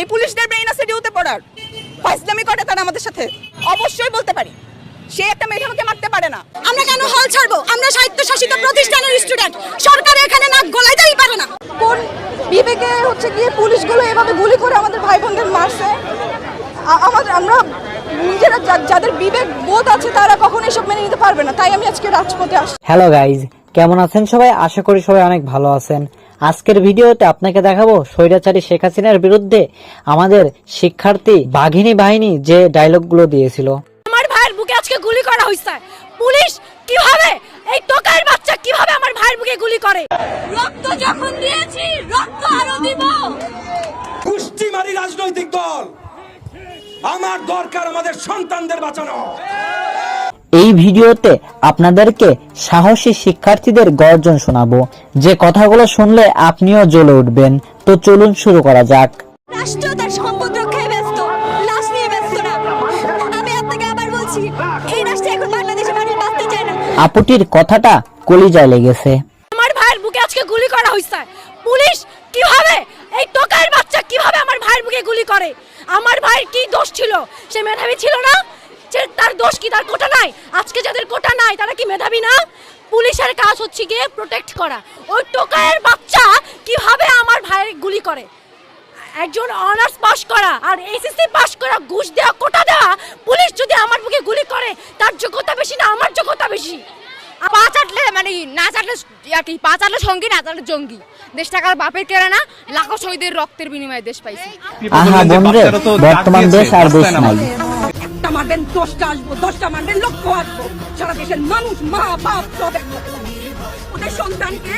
এই পুলিশদের ব্রেইন আছে ডিউতে পড়ার। ফাইজলামি করে তারা আমাদের সাথে। অবশ্যই বলতে পারি। সে একটা মেধাকে মারতে পারে না। আমরা কেন হল ছাড়বো? আমরা স্বায়ত্তশাসিত প্রতিষ্ঠানের স্টুডেন্ট সরকার এখানে নাক গলাইতেই পারে না। কোন বিবেকে হচ্ছে গিয়ে পুলিশগুলো এভাবে গুলি করে আমাদের ভাই বোনদের মারছে আমাদের আমরা নিজেরা যাদের বিবেক বোধ আছে তারা কখনো এসব মেনে নিতে পারবে না। তাই আমি আজকে রাজপথে আসছি। হ্যালো গাইজ কেমন আছেন সবাই? আশা করি সবাই অনেক ভালো আছেন। আজকের ভিডিওতে আপনাকে দেখাবো স্বৈরাচারী শেখ হাসিনার বিরুদ্ধে আমাদের শিক্ষার্থী বাঘিনী বাহিনী যে ডায়লগগুলো দিয়েছিল। আমার ভাইয়ের বুকে আজকে গুলি করা হইছে। পুলিশ কীভাবে? এই টোকার বাচ্চা কীভাবে আমার ভাইয়ের বুকে গুলি করে? রক্ত যখন দিয়েছি রক্ত আরও দিব। পুষ্টিমারি রাজনৈতিক দল আমার দরকার আমাদের সন্তানদের বাঁচানো। এই ভিডিওতে আপনাদেরকে সাহসী শিক্ষার্থীদের গর্জন শোনাবো। যে কথাগুলো শুনলে আপনিও জ্বলে উঠবেন। তো চলুন শুরু করা যাক। রাষ্ট্র তার সম্পদ রক্ষায় ব্যস্ত। লাশ নিয়ে ব্যস্ত না। আমি আপনাকে আবার বলছি এই রাষ্ট্রে এখন বাংলাদেশে মানুষ বাঁচতে চায় না। আপুটির কথাটা কলিজায় লেগেছে। আমার ভাইয়ের বুকে আজকে গুলি করা হয়েছে পুলিশ কীভাবে এই টোকার বাচ্চা কীভাবে আমার ভাইয়ের বুকে গুলি করে? আমার ভাইয়ের কি দোষ ছিল? সে মেধাবী ছিল না? তার দোষ কি তার কোটা নাই? আজকে যাদের কোটা নাই তারা কি মেধাবী না? পুলিশের কাজ হচ্ছে গিয়ে প্রোটেক্ট করা। ওই টোকায়ের বাচ্চা কীভাবে আমার ভাইয়ের গুলি করে? একজন অনার্স পাস করা আর এসএসসি পাস করা ঘুষ দেওয়া কোটা দেওয়া পুলিশ যদি আমার বুকে গুলি করে তার যোগ্যতা বেশি না আমার যোগ্যতা বেশি? পা চাটলে মানে না চাটলে আর কি? পা চাটলে সঙ্গী না চাটলে জঙ্গি। দেশ টাকার বাপের কেড়ে না লাখো শহীদের রক্তের বিনিময়ে দেশ পাইছে। বর্তমান দেশ আর দেশ নাই। একটা মারবেন দশটা আসব দশটা মারবেন লক্ষ আসব। সারা দেশের মানুষ মা বাপ সব ওদের সন্তানকে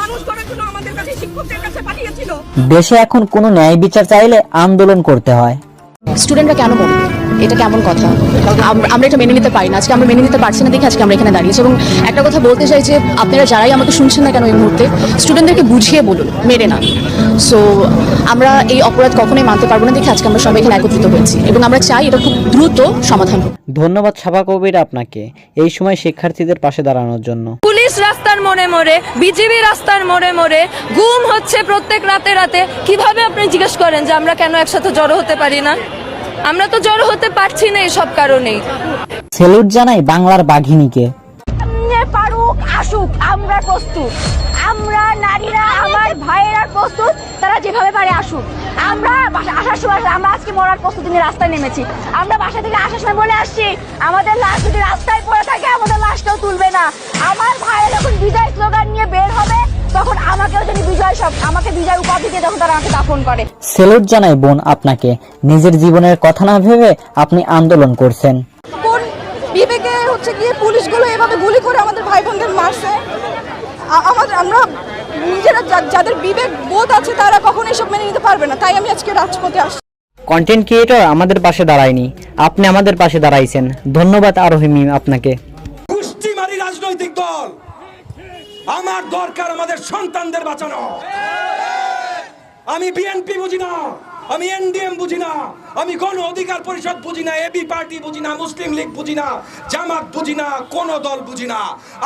মানুষ করার জন্য আমাদের কাছে শিক্ষকদের কাছে পাঠিয়েছিল। দেশে এখন কোনো ন্যায় বিচার চাইলে আন্দোলন করতে হয়। স্টুডেন্টরা কেন মরবে এটা কেমন কথা? আমরা এটা মেনে নিতে পারি না। আজকে আমরা মেনে নিতে পারছি না দেখে আজকে আমরা এখানে দাঁড়িয়েছি। এবং একটা কথা বলতে চাই যে আপনারা যারাই আমাকে শুনছেন না কেন এই মুহূর্তে স্টুডেন্টদেরকে বুঝিয়ে বলুন মেরে না। সো আমরা এই অপরাধ কখনোই মানতে পারব না দেখে আজকে আমরা সবাই এখানে একত্রিত হয়েছি। এবং আমরা চাই এটা খুব দ্রুত সমাধান হোক। ধন্যবাদ সাবা কবির আপনাকে এই সময় শিক্ষার্থীদের পাশে দাঁড়ানোর জন্য। পুলিশ রাস্তার মোড়ে মোড়ে বিজিবি রাস্তার মোড়ে মোড়ে গুম হচ্ছে প্রত্যেক রাতে রাতে। কীভাবে আপনি জিজ্ঞেস করেন যে আমরা কেন একসাথে জড়ো হতে পারি না? আমরা তো জড়ো হতে পারছি না এসব কারণেই। সেলুট জানাই বাংলার বাঘিনীকে। পারুক আসুক আমরা প্রস্তুত। আমরা নারীরা আমার ভাইয়েরা প্রস্তুত তারা যেভাবে পারে আসুক। আমরা বাসা- আসার সময় আমরা আজকে মরার প্রস্তুতি নিয়ে রাস্তায় নেমেছি। আমরা বাসা থেকে আসার সময় বলে আসছি আমাদের লাশ যদি রাস্তায় পড়ে থাকে আমাদের লাশটাও তুলবে না। আমার ভাইয়েরা যখন বিজয় স্লোগান নিয়ে বের হবে তখন আমাকেও যদি বিজয় সব আমাকে বিজয় উপাধি দিয়ে যখন তারা আমাকে দাফন করে। সেলুট জানাই বোন আপনাকে নিজের জীবনের কথা না ভেবে আপনি আন্দোলন করছেন। কোন বিবেকে হচ্ছে গিয়ে পুলিশগুলো এভাবে গুলি করে আমাদের ভাই বোনদের মারছে আমাদের আমরা নিজেরা যাদের বিবেক বোধ আছে তারা কখনো এসব মেনে নিতে পারবে না। তাই আমি আজকে রাজপথে আসছি। কন্টেন্ট ক্রিয়েটর আমাদের পাশে দাঁড়ায়নি। আপনি আমাদের পাশে দাঁড়াইছেন। ধন্যবাদ আরোহিমি আপনাকে। আমার দরকার আমাদের সন্তানদের বাঁচানো। আমি বিএনপি বুঝি না, আমি এনডিএম বুঝি না, আমি গণ অধিকার পরিষদ বুঝি না এবি পার্টি বুঝি না, মুসলিম লীগ বুঝি না, জামাত বুঝি না, কোন দল বুঝি না।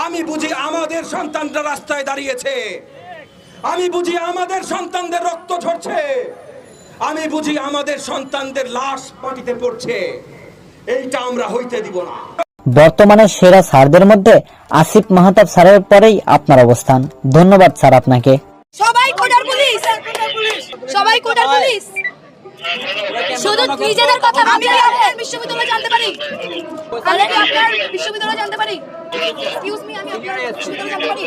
আমি বুঝি আমাদের সন্তানরা রাস্তায় দাঁড়িয়েছে। আমি বুঝি আমাদের সন্তানদের রক্ত ঝরছে। আমি বুঝি আমাদের সন্তানদের লাশ মাটিতে পড়ছে। এইটা আমরা হইতে দিব না। বর্তমানে সেরা স্যারদের মধ্যে আসিফ মাহতাব স্যারের পরেই আপনার অবস্থান। ধন্যবাদ স্যার আপনাকে। সবাই পুলিশ! সবাই পুলিশ! শুধু নিজেদের কথা আমি আপনার বিশ্ববিদ্যালয় জানতে পারি? আমি কি আপনার বিশ্ববিদ্যালয় জানতে পারি? এক্সকিউজ মি আমি আপনার বিশ্ববিদ্যালয় জানতে পারি?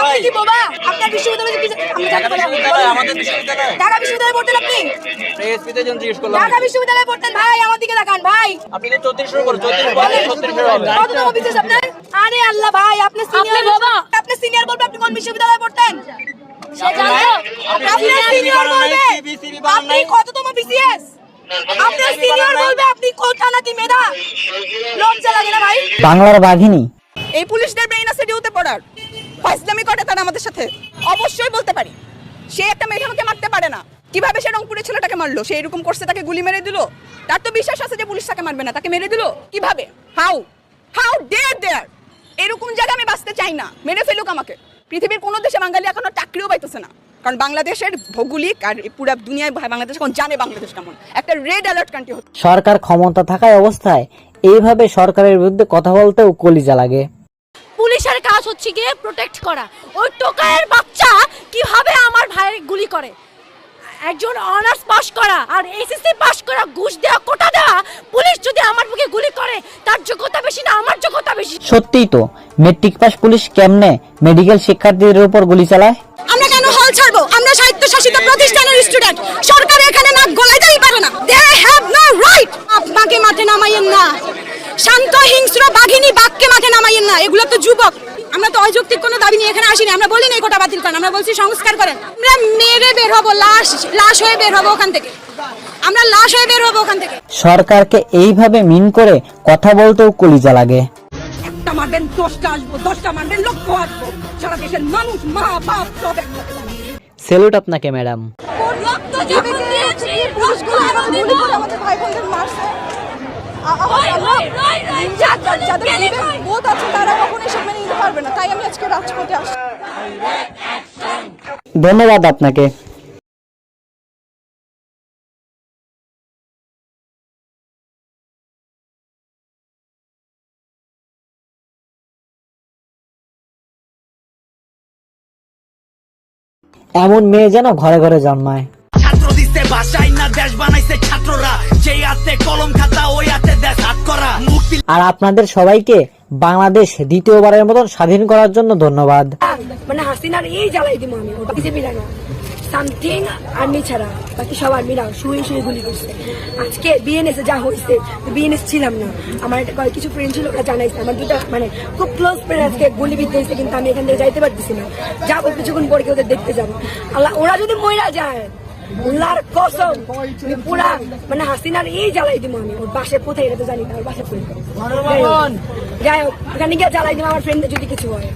আপনি কি বোবা? আপনার বিশ্ববিদ্যালয় কি আমি জানতে পারি আমাদের বিশ্ববিদ্যালয়। ঢাকা বিশ্ববিদ্যালয়ে পড়তেন আপনি? এসপিতে জন জিজ্ঞেস করলাম। ঢাকা বিশ্ববিদ্যালয়ে পড়তেন ভাই আমার দিকে তাকান ভাই। আপনি তো চৌত্রিশ শুরু করো চৌত্রিশ বলে ছত্রিশ হবে কততম বিশেষ আপনার? আরে আল্লাহ ভাই আপনি সিনিয়র বাবা। আপনি সিনিয়র বলবে আপনি কোন বিশ্ববিদ্যালয়ে পড়তেন? সে জানো আপনি সিনিয়র বলবে। আপনি কততম বিসিএস আপনি সিনিয়র বলবে আপনি কোথা নাকি মেধা? লজ্জা লাগে না ভাই। বাংলার বাঘিনী। এই পুলিশদের ব্রেইন আছে ডিউতে পড়ার। ফাইজলামি করে তারা আমাদের সাথে। অবশ্যই বলতে পারি। সে একটা মেধাকে মারতে পারে না। কীভাবে সে রংপুরের ছেলেটাকে মারলো? সে এরকম করছে তাকে গুলি মেরে দিল? তার তো বিশ্বাস আছে যে পুলিশ তাকে মারবে না তাকে মেরে দিল? কীভাবে? হাউ হাউ ডেয়ার দেয়ার এরকম জায়গায় আমি বাঁচতে চাই না। মেরে ফেলুক আমাকে। পৃথিবীর কোনো দেশে বাঙালি এখনও চাকরিও পাইতেছে না। কারণ বাংলাদেশের ভৌগোলিক আর পুরো দুনিয়ায় বাংলাদেশ এখন জানে বাংলাদেশ কেমন। একটা রেড অ্যালার্ট কান্ট্রি হচ্ছে। সরকার ক্ষমতা থাকায় অবস্থায় এইভাবে সরকারের বিরুদ্ধে কথা বলতেও কলিজা লাগে। পুলিশের কাজ হচ্ছে গিয়ে প্রোটেক্ট করা। ওই টোকায়ের বাচ্চা কীভাবে আমার ভাইয়ের গুলি করে? একজন অনার্স পাস করা আর এসএসসি পাস করা ঘুষ দেওয়া কোটা দেওয়া পুলিশ যদি আমার বুকে গুলি করে তার যোগ্যতা বেশি না আমার যোগ্যতা বেশি। সত্যিই তো মেট্রিক পাস পুলিশ কেমনে মেডিকেল শিক্ষার্থীদের উপর গুলি চালায়? স্বায়ত্তশাসিত প্রতিষ্ঠানের স্টুডেন্ট সরকার এখানে নাক গলাইতেই পারে না। দে হ্যাভ নো রাইট আপনাকে মাঠে নামাইয়েন না। শান্ত হিংস্র বাঘিনী বাঘকে মাঠে নামাইয়েন না। এগুলো তো যুবক। আমরা তো অযৌক্তিক কোনো দাবি নিয়ে এখানে আসিনি। আমরা বলিনি এই কোটা বাতিল করেন। আমরা বলছি সংস্কার করেন। আমরা মেরে বের হব লাশ লাশ হয়ে বের হব ওখান থেকে। আমরা লাশ হয়ে বের হব ওখান থেকে। সরকারকে এইভাবে মিন করে কথা বলতেও কলিজা লাগে। একটা মারবেন দশটা আসব দশটা মারবেন লক্ষ আসব। সারা দেশের মানুষ মা বাপ সব যাবে। সেলুট আপনাকে ম্যাডাম। ধন্যবাদ যখন এমন মেয়ে যেন ঘরে ঘরে জন্মায়। ছাত্র দিতে ভাষায় না দেশ বানাইছে ছাত্ররা। যেই হাতে কলম খাতা ওই হাতে দেশ হাত করা। মুক্তি আর আপনাদের সবাইকে বাংলাদেশ দ্বিতীয়বারের মতন স্বাধীন করার জন্য ধন্যবাদ। মানে হাসিনার এই জ্বালাই দিব আমি ওটা বিজেপি না সামথিং আর্মি ছাড়া বাকি সব আর্মিরা শুয়ে শুয়ে গুলি করছে। আজকে বিএনএস যা হয়েছে বিএনএস ছিলাম না। আমার একটা কিছু ফ্রেন্ড ছিল ওরা জানাইছে আমার দুটা মানে খুব ক্লোজ ফ্রেন্ড আজকে গুলি বিদ্ধ হয়েছে কিন্তু আমি এখান থেকে যাইতে পারতেছি না। যাব কিছুক্ষণ পরে ওদের দেখতে যাব। আল্লাহ ওরা যদি মহিলা যায় উল্লার কসম পুরা মানে হাসিনার এই জ্বালাই দিব আমি। ওর বাসে কোথায় এটা তো জানি না ওর বাসে যাই হোক, যাই হোক ওখানে গিয়ে জ্বালাই দিব আমার ফ্রেন্ডের যদি কিছু হয়।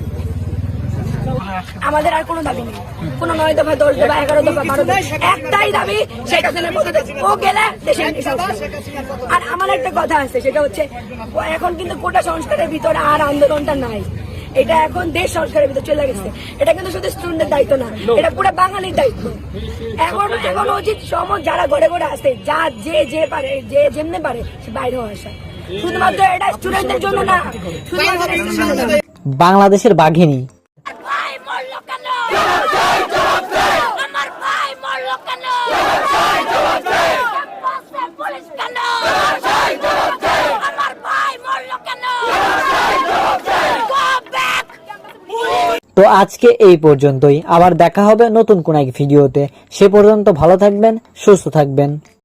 আমাদের আর কোনো দাবি নেই। কোনো নয় দফা, দশ দফা, এগারো দফা, বারো একটাই দাবি। ও গেলে আর আমার একটা কথা আছে, সেটা হচ্ছে এখন কিন্তু কোটা সংস্কারের ভিতরে আর আন্দোলনটা নাই। এটা এখন দেশ সংস্কারের ভিতরে চলে গেছে। এটা কিন্তু শুধু স্টুডেন্টের দায়িত্ব না, এটা পুরো বাঙালির দায়িত্ব। এখন এখন উচিত সম যারা ঘরে ঘরে আসে, যা যে যে পারে, যে যেমনে পারে বাইরে আসা। শুধুমাত্র এটা স্টুডেন্টদের জন্য না, শুধুমাত্র। বাংলাদেশের বাঘিনী ভাই মরলো কেন আমার ভাই মরলো কেন ক্যাম্পাসে পুলিশ কেন আমার ভাই মরলো কেন Go back! তো আজকে এই পর্যন্তই। আবার দেখা হবে নতুন কোন এক ভিডিওতে। সে পর্যন্ত ভালো থাকবেন, সুস্থ থাকবেন।